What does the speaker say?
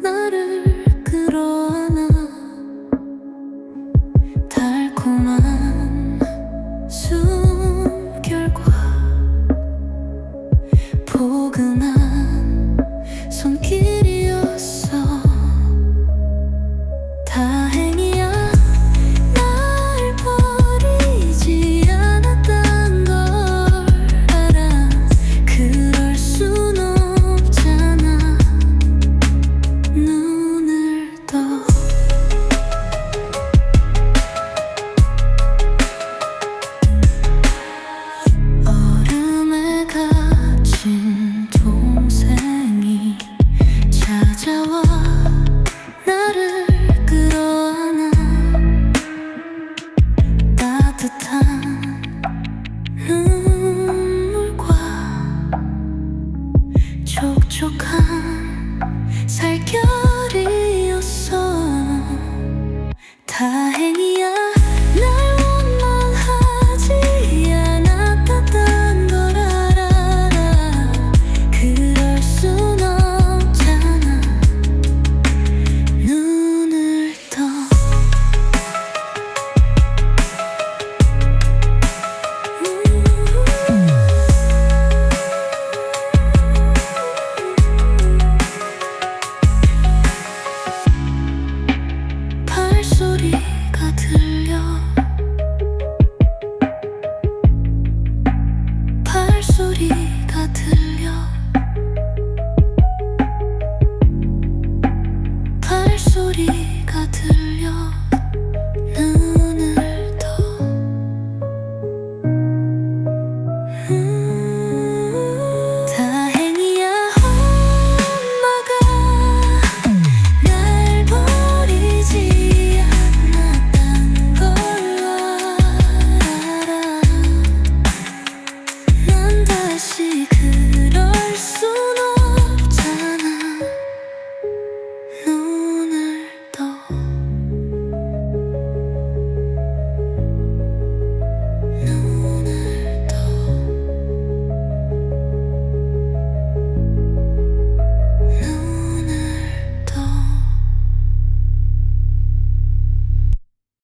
나를 끌어안아 달콤한 숨결과 포근한 따뜻한 눈물과 촉촉한 살결 소리가 들려.